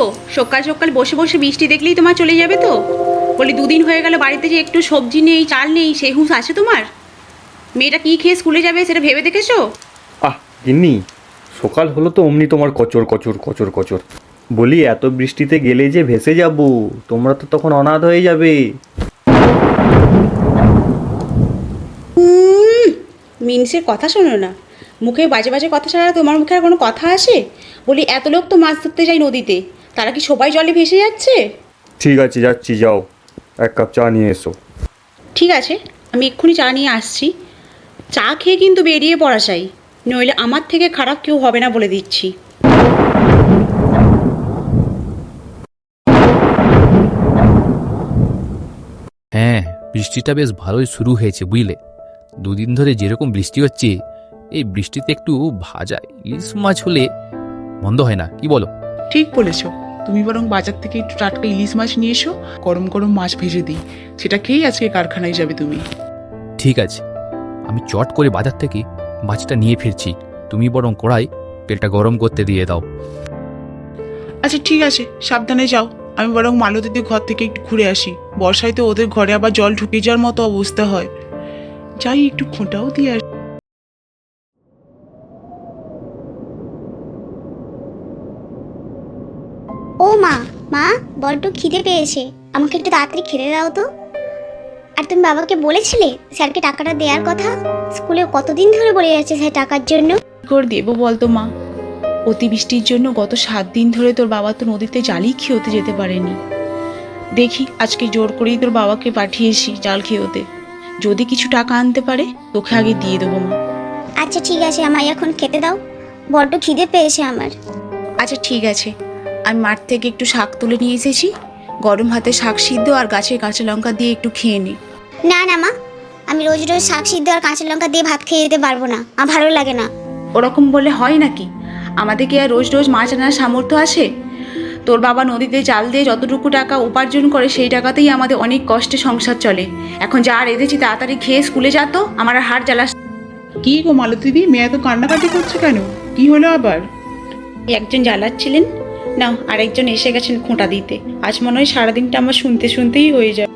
গো সকাল সকাল বসে বসে বৃষ্টি দেখলেই তোমার চলে যাবে তো? বলি দুদিন হয়ে গেল বাড়িতে যে একটু সবজি নেই চাল নেই সেই হুঁশ আছে তোমার? মেয়েটা কি খেয়ে স্কুলে যাবে সেটা ভেবে দেখেছ? আহ গিন্নি সকাল হলো তো অমনি তোমার কচর কচর কচর কচর। বলি এত বৃষ্টিতে গেলে যে ভেসে যাব তোমরা তো তখন অনাথ হয়ে যাবে। মিনসের কথা শোনো না। মুখে বাজে বাজে কথা ছাড়া তোমার মুখে আর কোনো কথা আসে? বলি এত লোক তো মাছ ধরতে যায় নদীতে। তারা কি সবাই জলে ভেসে যাচ্ছে? ঠিক আছে যাচ্ছি যাও। এক কাপ চা নিয়ে এসো। ঠিক আছে আমি এক্ষুনি চা নিয়ে আসছি। চা খেয়ে কিন্তু বেরিয়ে পড়া চাই নইলে আমার থেকে খারাপ কেউ হবে না বলে দিচ্ছি। হ্যাঁ বৃষ্টিটা বেশ ভালোই শুরু হয়েছে বুঝলে? দুদিন ধরে যেরকম বৃষ্টি হচ্ছে এই বৃষ্টিতে একটু ভাজা ইলিশ মাছ হলে মন্দ হয় না কি বলো? ঠিক বলেছ। তুমি বরং বাজার থেকে একটু টাটকা ইলিশ মাছ নিয়ে এসো গরম গরম মাছ ভেজে দিই। সেটা খেয়েই আজকে কারখানায় যাবে তুমি। ঠিক আছে। আমি চট করে বাজার থেকে মাছটা নিয়ে ফিরছি। তুমি বরং কড়াই তেলটা গরম করতে দিয়ে দাও। আচ্ছা ঠিক আছে। সাবধানে যাও। আমি বরং মালতীদের ঘর থেকে একটু ঘুরে আসি। বর্ষায় তো ওদের ঘরে আবার জল ঢুকে যাওয়ার মতো অবস্থা হয়। যাই একটু খোঁটাও দিয়ে আসি। বড্ড খিদে পেয়েছে। আমাকে একটু তাড়াতাড়ি খেতে দাও তো। আর তুমি বাবাকে বলেছিলে স্যারকে টাকাটা দেওয়ার কথা? স্কুলে কতদিন ধরে বলে যাচ্ছে স্যার টাকার জন্য? করে দেবো বলতো মা? অতিবৃষ্টির জন্য গত সাত দিন ধরে তোর বাবা তো নদীতে জালই খেয়েতে যেতে পারেনি। দেখি আজকে জোর করেই তোর বাবাকে পাঠিয়েছি জাল খেয়েতে যদি কিছু টাকা আনতে পারে তোকে আগে দিয়ে দেবো মা। আচ্ছা ঠিক আছে আমায় এখন খেতে দাও। বড্ড খিদে পেয়েছে আমার। আচ্ছা ঠিক আছে। আমি মাঠ থেকে একটু শাক তুলে নিয়ে এসেছি। গরম হাতে শাক সিদ্ধ আর গাছের কাঁচা লঙ্কা দিয়ে একটু খেয়ে নে। না না মা। আমি রোজ রোজ শাক সিদ্ধ আর কাঁচা লঙ্কা দিয়ে ভাত খেয়ে যেতে পারব না। আমার ভালো লাগে না। ওরকম বলে হয় নাকি? আমাদের কি আর রোজ রোজ মাছ আনার সামর্থ্য আছে? তোর বাবা নদীতে জাল দিয়ে যতটুকু টাকা উপার্জন করে সেই টাকাতেই আমাদের অনেক কষ্টে সংসার চলে। এখন যা রেঁধেছি তাড়াতাড়ি খেয়ে স্কুলে যা তো আমার আর হাড় জ্বালাস কি গো মালতীদি মেয়ে এত কান্নাকাটি করছে কেন? কি হলো আবার? একজন জ্বালাচ্ছিলেন না আরেকজন এসে গেছেন খোঁটা দিতে। আজ মনে হয় সারাদিনটা আমার শুনতে শুনতেই হয়ে যায়।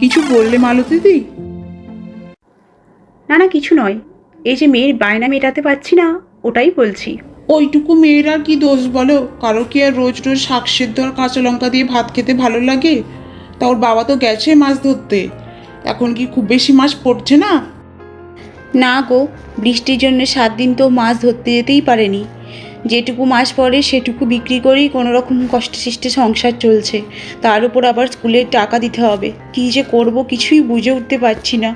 কিছু বললে মালতীদি না না কিছু নয়। এই যে মেয়ের বায়না মেটাতে পারছি না ওটাই বলছি। ওইটুকু মেয়েরা কি দোষ বলো? কারও কি আর রোজ রোজ শাক সেদ্ধ আর কাঁচা লঙ্কা দিয়ে ভাত খেতে ভালো লাগে? তা ওর বাবা তো গেছে মাছ ধরতে। এখন কি খুব বেশি মাছ পড়ছে না? না গো বৃষ্টির জন্য সাত দিন তো মাছ ধরতে যেতেই পারেনি। যেটুকু মাছ পড়ে সেটুকু বিক্রি করেই কোনো রকম কষ্টে সৃষ্টে সংসার চলছে। তার উপর আবার স্কুলের টাকা দিতে হবে। কী যে করব কিছুই বুঝে উঠতে পারছি না।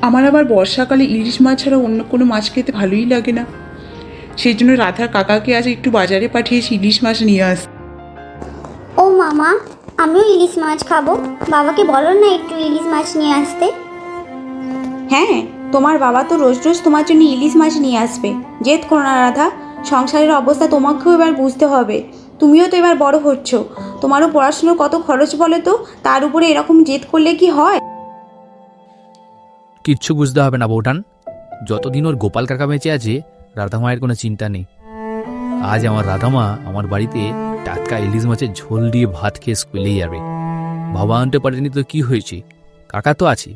আমার আবার বর্ষাকালে ইলিশ মাছ ছাড়া অন্য কোনো মাছ খেতে ভালোই লাগে না। সেই জন্য রাধার কাকাকে আজ একটু বাজারে পাঠিয়েছি ইলিশ মাছ নিয়ে আস। ও মামা আমিও ইলিশ মাছ খাব। বাবাকে বলো না একটু ইলিশ মাছ নিয়ে আসতে। হ্যাঁ তোমার বাবা তো রোজ রোজ তোমার জন্য ইলিশ মাছ নিয়ে আসবে। জেদ করো না, রাধা। সংসারের অবস্থা তোমাকেও এবার বুঝতে হবে। তুমিও তো এবার বড় হচ্ছ। তোমারও পড়াশুনোর কত খরচ বলে তো? তার উপরে এরকম জেদ করলে কি হয়? কিচ্ছু বুঝতে হবে না, বৌঠান। যতদিন ওর গোপাল কাকা বেঁচে আছে, রাধা মায়ের কোনো চিন্তা নেই। আজ আমার রাধামা আমার বাড়িতে টাটকা ইলিশ মাছের ঝোল দিয়ে ভাত খেয়ে স্কুলে যাবে। বাবা আনতে পারেনি তো কি হয়েছে? কাকা তো আছে।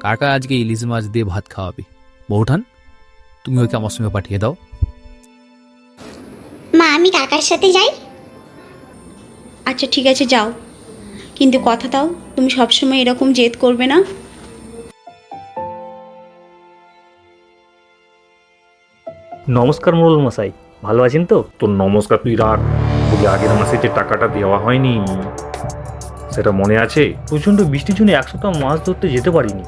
কাকা আজকে ইলিশ মাছ দিয়ে ভাত খাওয়াবে। বৌঠান তুমি ওকে আমার সঙ্গে পাঠিয়ে দাও। মা আমি কাকার সাথে যাই? আচ্ছা ঠিক আছে যাও। কিন্তু কথা দাও তুমি সবসময় এরকম জেদ করবে না। নমস্কার মোড়ল মশাই ভালো আছেন তো? তোর নমস্কার তুই রাখ। আগের মাসে যে টাকাটা দেওয়া হয়নি সেটা মনে আছে? প্রচণ্ড বৃষ্টির জন্য এক সপ্তাহ মাছ ধরতে যেতে পারিনি।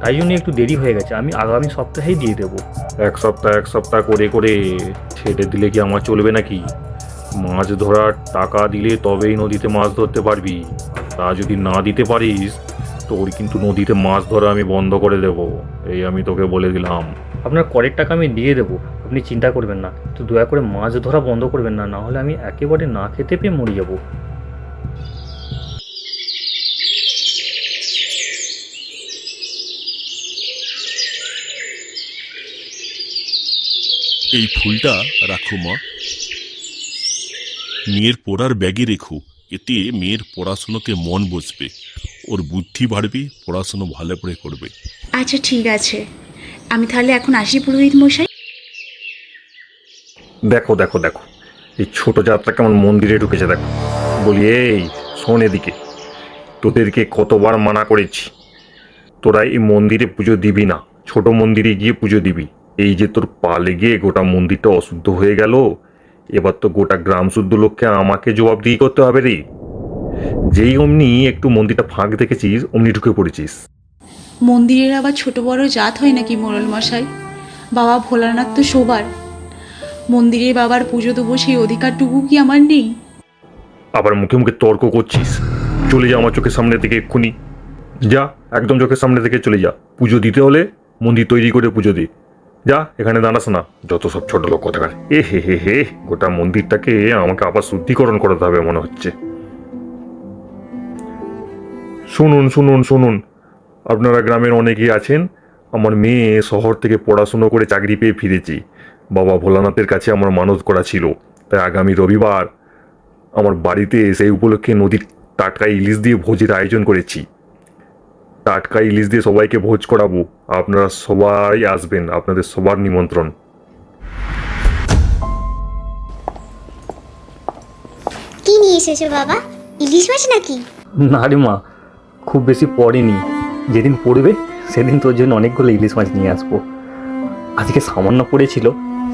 তাই জন্য একটু দেরি হয়ে গেছে। আমি আগামী সপ্তাহেই দিয়ে দেবো। এক সপ্তাহ এক সপ্তাহ করে করে ছেড়ে দিলে কি আমার চলবে নাকি? মাছ ধরার টাকা দিলে তবেই নদীতে মাছ ধরতে পারবি। তা যদি না দিতে পারিস তোর কিন্তু নদীতে মাছ ধরা আমি বন্ধ করে দেব। এই আমি তোকে বলে দিলাম। আপনার করের টাকা আমি দিয়ে দেবো। আপনি চিন্তা করবেন না। তো দয়া করে মাছ ধরা বন্ধ করবেন না। না হলে আমি একেবারে না খেতে পেয়ে মরে যাব। এই ফুলটা রাখো মা। মেয়ের পড়ার ব্যাগে রেখো। এতে মেয়ের পড়াশুনোতে মন বসবে। ওর বুদ্ধি বাড়বে পড়াশুনো ভালো করে করবে। আচ্ছা ঠিক আছে। আমি তাহলে এখন আসি পুরোহিত মশাই। দেখো দেখো দেখো। এই ছোট যাত্রা কেমন মন্দিরে ঢুকেছে দেখো। বলি এই শোন এদিকে। তোদেরকে কতবার মানা করেছি। তোরা এই মন্দিরে পুজো দিবি না। ছোট মন্দিরে গিয়ে পুজো দিবি। এই যে তোর পা লেগে গোটা মন্দিরটা অশুদ্ধ হয়ে গেল এবার তো গোটা গ্রাম শুদ্ধ লোককে আমাকে জবাব জবাবদিহি করতে হবে রে। যেই অমনি একটু মন্দিরটা ফাঁক দেখেছিস অমনি ঢুকে পড়েছিস। মন্দিরের আবার ছোট বড় জাত হয় নাকি মোড়ল মশাই? বাবা ভোলানাথ তো সবার মন্দিরে বাবার পুজো দেবো সেই অধিকারটুকু কি আমার নেই? আবার মুখে মুখে তর্ক করছিস। চলে যা আমার চোখের সামনে থেকে এক্ষুনি। যা একদম চোখের সামনে থেকে চলে যা। পুজো দিতে হলে মন্দির তৈরি করে পুজো দি। যা, এখানে দাঁড়াস না। যত সব ছোট লোক কথা কোথাকার। এ হে হে হে, গোটা মন্দিরটাকে আমাকে আবার শুদ্ধিকরণ করাতে হবে মনে হচ্ছে। শুনুন শুনুন শুনুন। আপনারা গ্রামের অনেকেই আছেন। আমার মেয়ে শহর থেকে পড়াশুনো করে চাকরি পেয়ে ফিরেছি। বাবা ভোলানাথের কাছে আমার মানত করা ছিল। তাই আগামী রবিবার আমার বাড়িতে সেই উপলক্ষে নদীর টাটকা ইলিশ দিয়ে ভোজের আয়োজন করেছি। টাটকা ইলিশ দিয়ে সবাইকে ভোজ করাবো। আপনারা সবাই আসবেন আপনাদের সবার নিমন্ত্রণ। কি নিয়ে এসেছ বাবা? ইলিশ মাছ নাকি? না রে মা খুব বেশি পড়েনি। যেদিন পড়বে সেদিন তোর জন্য অনেকগুলো ইলিশ মাছ নিয়ে আসব। আজকে সামান্য পড়েছিল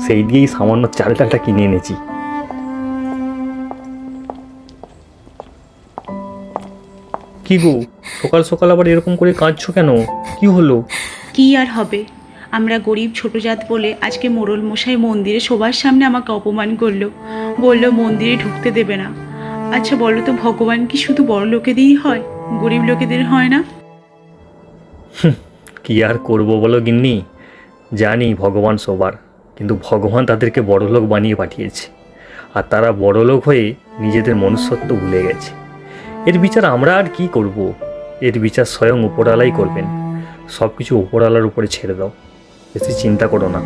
সেই দিয়েই সামান্য চাল ডালটা কিনে এনেছি। কি গো? সকাল সকাল আবার এরকম করে কাঁদছো কেন? কি হলো? কি আর হবে? আমরা গরিব ছোট জাত বলে আজকে মোড়ল মশাই মন্দিরে সবার সামনে আমাকে অপমান করল। বলল মন্দিরে ঢুকতে দেবে না। আচ্ছা বলো তো ভগবান কি শুধু বড় লোকেদেরই হয়? গরিব লোকেদের হয় না? কি আর করব বলো গিন্নি? জানি ভগবান সবার কিন্তু ভগবান তাদেরকে বড়লোক বানিয়ে পাঠিয়েছে। আর তারা বড়লোক হয়ে নিজেদের মনুষ্যত্ব ভুলে গেছে। এর বিচার আমরা আর কি করব? এর বিচার স্বয়ং উপরালাই করবেন। সব কিছু উপরালার উপরে ছেড়ে দাও। বেশি চিন্তা করো না।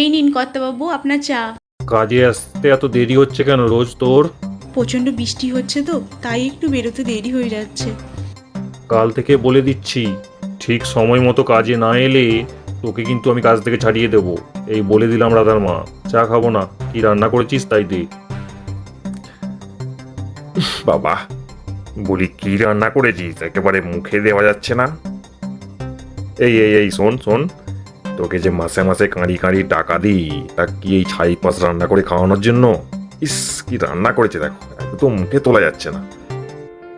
এই নিন কর্তাবাবু আপনার চা। কাজে আসতে এত দেরি হচ্ছে কেন রোজ তোর? প্রচণ্ড বৃষ্টি হচ্ছে তো তাই একটু বেরোতে দেরি হয়ে যাচ্ছে। কাল থেকে বলে দিচ্ছি ঠিক সময় মতো কাজে না এলে তোকে কিন্তু আমি কাজ থেকে ছাড়িয়ে দেবো। এই বলে দিলাম রাধার মা। চা খাব না। কি রান্না করেছিস তাই দে। বাবা, বলি কি রান্না করেছিস? একেবারে মুখে দেওয়া যাচ্ছে না। এই এই এই, শোন শোন। তোকে যে মাসে মাসে কাঁড়ি কাঁড়ি টাকা দিই, তা কি এই ছাই পাশ রান্না করে খাওয়ানোর জন্য? ইস, কি রান্না করেছে দেখো। একদম মুখে তোলা যাচ্ছে না।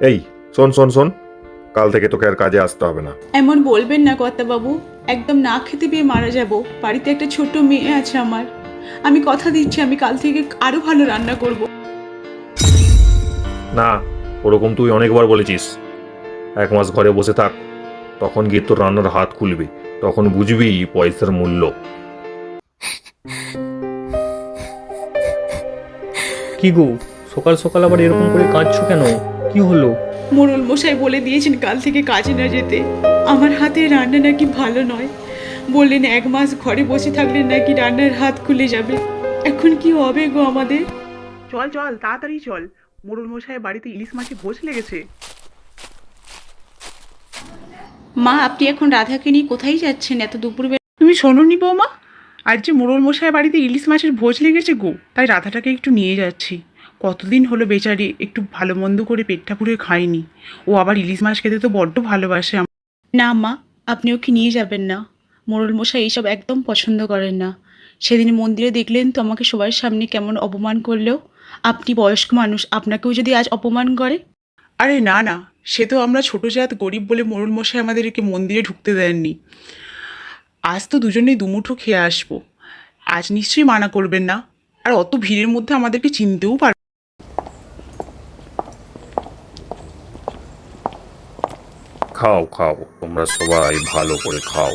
এই, শোন শোন শোন। কাল থেকে তোকে আর কাজে আসতে হবে না। এমন বলবেন না কর্তাবাবু। একদম না খেতে পেয়ে মারা যাব। বাড়িতে একটা ছোট মেয়ে আছে আমার। আমি কথা দিচ্ছি আমি কাল থেকে আরও ভালো রান্না করব। না ওরকম তুই অনেকবার বলেছিস। এক মাস ঘরে বসে থাক তখন গিয়ে তোর রান্নার হাত খুলবে তখন বুঝবি পয়সার মূল্য। কি গো সকাল সকাল আবার এরকম করে কাঁদছো কেন? কি হলো? মোড়ল মশাই বলে দিয়েছেন কাল থেকে কাজে না যেতে। আমার হাতে রান্না নাকি ভালো নয়। বললেন এক মাস ঘরে বসে থাকলে নাকি রান্নার হাত খুলে যাবে। এখন কি হবে গো আমাদের? চল চল তাড়াতাড়ি চল। মোড়ল মশাই বাড়িতে ইলিশ মাছে ভোজ লেগেছে। মা আপনি এখন রাধাকে নিয়ে কোথায় যাচ্ছেন এত দুপুরবেলা? তুমি শোনোনি বৌমা? আজ যে মোড়ল মশাই বাড়িতে ইলিশ মাছের ভোজ লেগেছে গো তাই রাধাটাকে একটু নিয়ে যাচ্ছি। কতদিন হলো বেচারি একটু ভালো মন্দ করে পেটটা পুড়ে খায়নি। ও আবার ইলিশ মাছ খেতে তো বড্ড ভালোবাসে না মা আপনি ওকে নিয়ে যাবেন না। মোড়ল মশাই এইসব একদম পছন্দ করেন না। সেদিন মন্দিরে দেখলেন তো আমাকে সবার সামনে কেমন অপমান করলেও। আপনি বয়স্ক মানুষ আপনাকেও যদি আজ অপমান করে? আরে না না সে তো আমরা ছোট জাত গরিব বলে মোড়ল মশাই আমাদেরকে মন্দিরে ঢুকতে দেননি। আজ তো দুজনেই দুমুঠো খেয়ে আসব। আজ নিশ্চয়ই মানা করবেন না। আর অত ভিড়ের মধ্যে আমাদেরকে চিনতেও পার খাও খাও তোমরা সবাই ভালো করে খাও।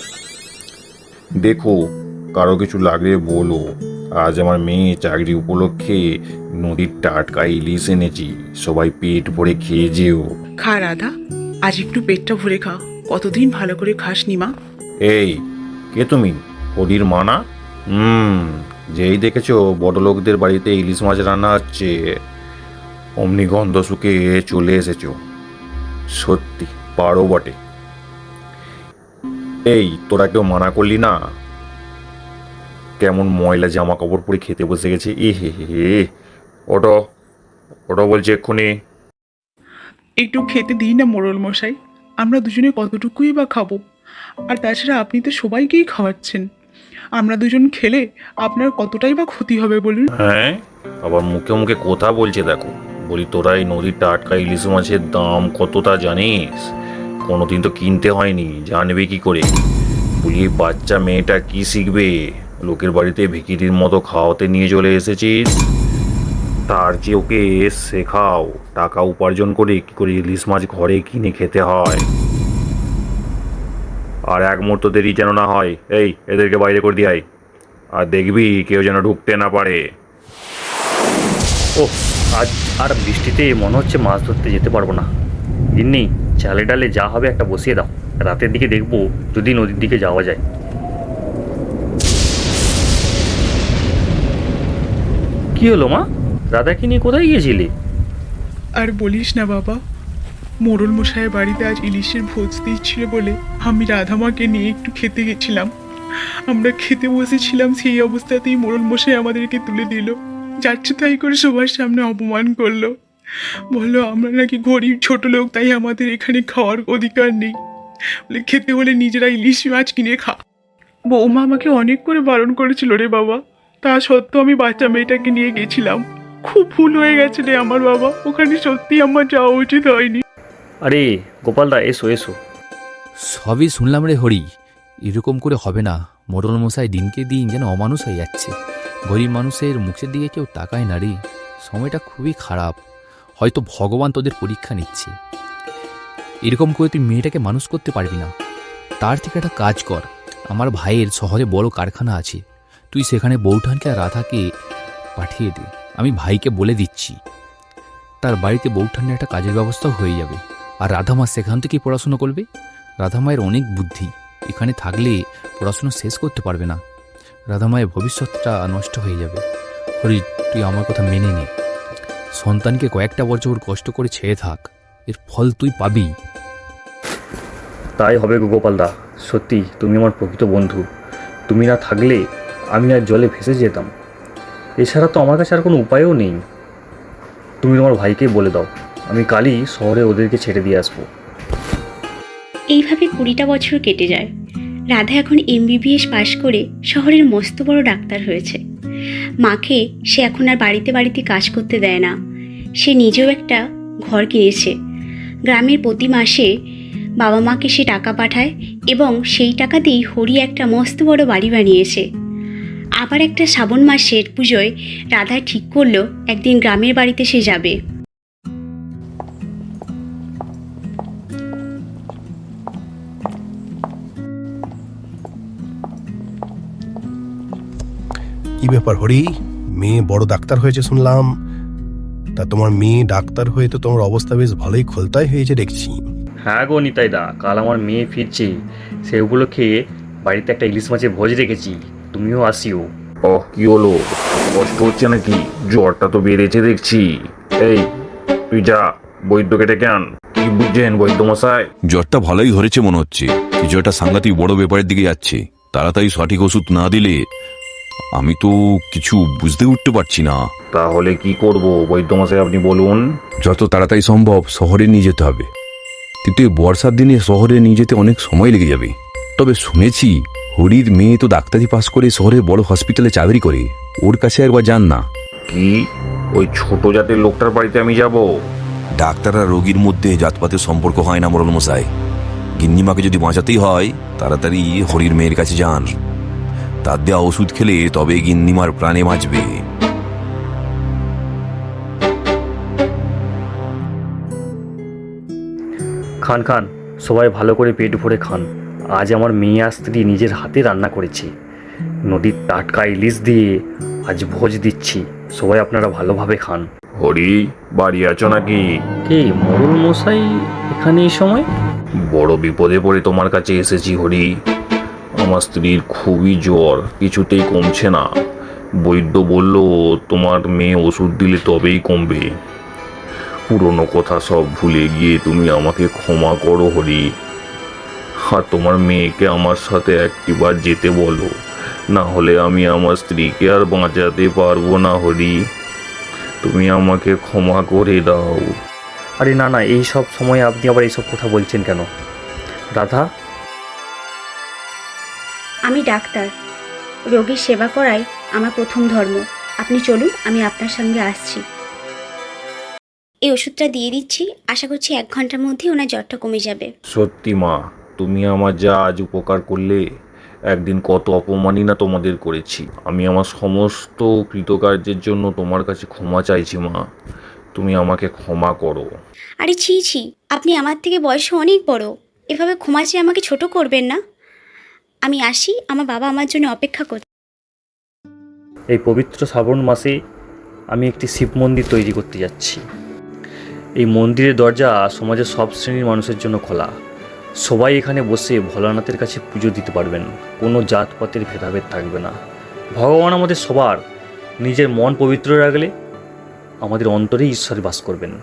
দেখো কারও কিছু লাগলে বলো। আজ আমার মেয়ে চাকরি উপলক্ষে নদীর টাটকা ইলিশ এনেছি। সবাই পেট ভরে খেয়ে যেও। খা রাধা আজ একটু পেটটা ভরে খা। কতদিন ভালো করে খাসনি মা? এই কে তুমি? হরির মানা? হুম যেই দেখেছ বড় লোকদের বাড়িতে ইলিশ মাছ রান্না হচ্ছে। অমনি গন্ধ শুকে চলে এসেছ। সত্যি পারো বটে। এই তোরা কেউ মানা করলি না? কেমন ময়লা জামা কাপড় পরে খেতে বসে গেছে? এ হে হে হে ওটো ওটো বলছে এক্ষুনি। একটু খেতে দিই না মোরল মশাই আমরা দুজনে কতটুকুই বা খাব? আর তাছাড়া আপনি তো সবাইকেই খাওয়াচ্ছেন। আমরা দুজন খেলে আপনার কতটাই বা ক্ষতি হবে বলুন? হ্যাঁ আবার মুখে মুখে কথা বলছে দেখো। বলি তোরা এই নদীর টাটকা ইলিশ মাছের দাম কতটা জানিস? কোনোদিন তো কিনতে হয়নি, জানবে কি করে? বলি বাচ্চা মেয়েটা কি শিখবে? লোকের বাড়িতে ভিকিরির মতো খাওয়াতে নিয়ে চলে এসেছিস? তার যে ওকে শেখাও, টাকা উপার্জন করে কি করে ইলিশ মাছ ঘরে কিনে খেতে হয়। আর এক মুহূর্ত দেরি যেন না হয়। এই, এদেরকে বাইরে করে দিয়াই আর দেখবি কেউ যেন ঢুকতে না পারে। ও, আজ আর বৃষ্টিতে মনে হচ্ছে মাছ ধরতে যেতে পারব না। গিন্নি, চালে ডালে যা হবে একটা বসিয়ে দাও। রাতের দিকে দেখব যদি নদীর দিকে যাওয়া যায়। কি হলো মা? রাধাকে নিয়ে কোথায় গিয়েছিলি? আর বলিস না বাবা মোড়ল মশাইয়ের বাড়িতে আজ ইলিশের ভোজ দিচ্ছিল বলে আমি রাধামাকে নিয়ে একটু খেতে গেছিলাম। আমরা খেতে বসেছিলাম সেই অবস্থাতেই মোড়ল মশাই আমাদেরকে তুলে দিল। যাচ্ছে তাই করে সবার সামনে অপমান করল। বলল আমরা নাকি গরিব ছোট লোক তাই আমাদের এখানে খাওয়ার অধিকার নেই। বলে খেতে হলে নিজেরা ইলিশ মাছ কিনে খা। বৌমা আমাকে অনেক করে বারণ করেছিল রে বাবা। তা সত্ত্বেও আমি বাচ্চা মেয়েটাকে নিয়ে গেছিলাম। খুব ভুল হয়ে গেছে রে আমার বাবা। ওখানে সত্যি আমার যাওয়া উচিত হয়নি। আরে গোপালদা এসো এসো। সবই শুনলাম রে হরি। এরকম করে হবে না। মোড়ল মশাই দিনকে দিন যেন অমানুষ হয়ে যাচ্ছে। গরিব মানুষের মুখের দিকে কেউ তাকায় না রে। সময়টা খুবই খারাপ। হয়তো ভগবান তোদের পরীক্ষা নিচ্ছে। এরকম করে তুই মেয়েটাকে মানুষ করতে পারবি না। তার থেকে একটা কাজ কর। আমার ভাইয়ের শহরে বড় কারখানা আছে। তুই সেখানে বৌঠানকে আর রাধাকে পাঠিয়ে দে। আমি ভাইকে বলে দিচ্ছি। তার বাড়িতে বৌঠানের একটা কাজের ব্যবস্থাও হয়ে যাবে। আর রাধামা সেখান থেকেই পড়াশুনো করবে? রাধামায়ের অনেক বুদ্ধি। এখানে থাকলে পড়াশুনো শেষ করতে পারবে না। রাধামায়ের ভবিষ্যৎটা নষ্ট হয়ে যাবে। হরি তুই আমার কথা মেনে নে। সন্তানকে কয়েকটা বছর কষ্ট করে ছেড়ে থাক। এর ফল তুই পাবি। তাই হবে গো গোপালদা সত্যি তুমি আমার প্রকৃত বন্ধু। তুমি না থাকলে আমি আর জলে ভেসে যেতাম। এছাড়া তো আমার কাছে আর কোনো উপায়ও নেই। তুমি তোমার ভাইকে বলে দাও। আমি কালই শহরে ওদেরকে ছেড়ে দিয়ে আসব। এইভাবে কুড়িটা বছর কেটে যায়। রাধা এখন এমবিবিএস পাশ করে শহরের মস্ত বড় ডাক্তার হয়েছে। মাকে সে এখন আর বাড়িতে বাড়িতে কাজ করতে দেয় না। সে নিজেও একটা ঘর কিনেছে। গ্রামের প্রতি মাসে বাবা মাকে সে টাকা পাঠায় এবং সেই টাকাতেই হরি একটা মস্ত বড় বাড়ি বানিয়েছে। আবার একটা শ্রাবণ মাসের পুজোয় রাধা ঠিক করল, একদিন গ্রামের বাড়িতে সে যাবে। ব্যাপার হরি? মেয়ে বড় ডাক্তার হয়েছে শুনলাম। তা তোমার মেয়ে ডাক্তার হয়ে তো তোমার অবস্থা বেশ ভালোই খোলতাই হয়েছে দেখছি। হ্যাঁ গো নিতাইদা কাল আমার মেয়ে ফিরছে। সে উপলক্ষে বাড়িতে একটা ইলিশ মাছের ভোজ রেখেছি। তুমিও আসিও। ও কি হলো? কষ্ট হচ্ছে নাকি? জ্বরটা তো বেড়েছে দেখছি। এই তুই যা বৈদ্যকে ডেকে আন। কি বুঝছেন বৈদ্য মশাই জ্বরটা ভালোই ধরেছে মনে হচ্ছে। কিছু একটা সাংঘাতিক বড় ব্যাপারের দিকে যাচ্ছে। তাড়াতাড়ি সঠিক ওষুধ না দিলে আমি তো কিছু বুঝতে উঠতে পারছি না। তাহলে কি করব? বৈদ্য মশাই আপনি বলুন। যত তাড়াতাড়ি সম্ভব শহরে নিয়ে যেতে হবে। কিন্তু এই বর্ষার দিনে শহরে নিয়ে যেতে অনেক সময় লেগে যাবে। তবে শুনেছি হরির মেয়ে তো ডাক্তারি পাস করে শহরের বড় হসপিটালে চাকরি করে। ওর কাছে একবার যান না। কি? ওই ছোট জাতের লোকটার বাড়িতে আমি যাব? ডাক্তার আর রোগীর মধ্যে জাতপাতের সম্পর্ক হয় না মরণ মশাই গিন্নিমাকে যদি বাঁচাতেই হয় তাড়াতাড়ি হরির মেয়ের কাছে যান। তার দেওয়া ওষুধ খেলে তবে গিন্নিমার প্রাণে বাঁচবে। খান খান সবাই ভালো করে পেট ভরে খান। আজ আমার মেয়ে আর স্ত্রী নিজের হাতে রান্না করেছে। নদীর টাটকা ইলিশ দিয়ে আজ ভোজ দিচ্ছি। সবাই আপনারা ভালোভাবে খান। হরি বাড়ি আছো নাকি? কে মরুল মশাই এখানে এই সময়? বড় বিপদে পড়ে তোমার কাছে এসেছি হরি। আমার স্ত্রীর খুবই জ্বর, কিছুতেই কমছে না। বৈদ্য বলল, তোমার মেয়ে ওষুধ দিলে তবেই কমবে। পুরনো কথা সব ভুলে গিয়ে তুমি আমাকে ক্ষমা করো হরি। আর তোমার মেয়েকে আমার সাথে একটিবার যেতে বলো। না হলে আমি আমার স্ত্রীকে আর বাঁচাতে পারব না হরি। তুমি আমাকে ক্ষমা করে দাও। আরে না না, এই সব সময় আপনি আবার এইসব কথা বলছেন কেন? রাধা আমি ডাক্তার। রোগীর সেবা করাই আমার প্রথম ধর্ম। আপনি চলুন আমি আপনার সঙ্গে আসছি। এই ওষুধটা দিয়ে দিচ্ছি। আশা করছি এক ঘণ্টার মধ্যেই ওনার জ্বরটা কমে যাবে। সত্যি মা তুমি আমার যা আজ উপকার করলে একদিন কত অপমানই না তোমাদের করেছি। আমি আমার সমস্ত কৃতকার্যের জন্য তোমার কাছে ক্ষমা চাইছি মা। তুমি আমাকে ক্ষমা করো। আরে ছি ছি আপনি আমার থেকে বয়সে অনেক বড়। এভাবে ক্ষমা চেয়ে আমাকে ছোট করবেন না। আমি আসি, আমার বাবা আমার জন্য অপেক্ষা করছে এই পবিত্র শ্রাবণ মাসে আমি একটি শিব মন্দির তৈরি করতে যাচ্ছি। এই মন্দিরের দরজা সমাজের সব শ্রেণির মানুষের জন্য খোলা। সবাই এখানে বসে ভোলানাথের কাছে পুজো দিতে পারবেন, কোনো জাতপাতের ভেদাভেদ থাকবে না। ভগবান আমাদের সবার, নিজের মন পবিত্র রাখলে আমাদের অন্তরে ঈশ্বর বাস করবেন।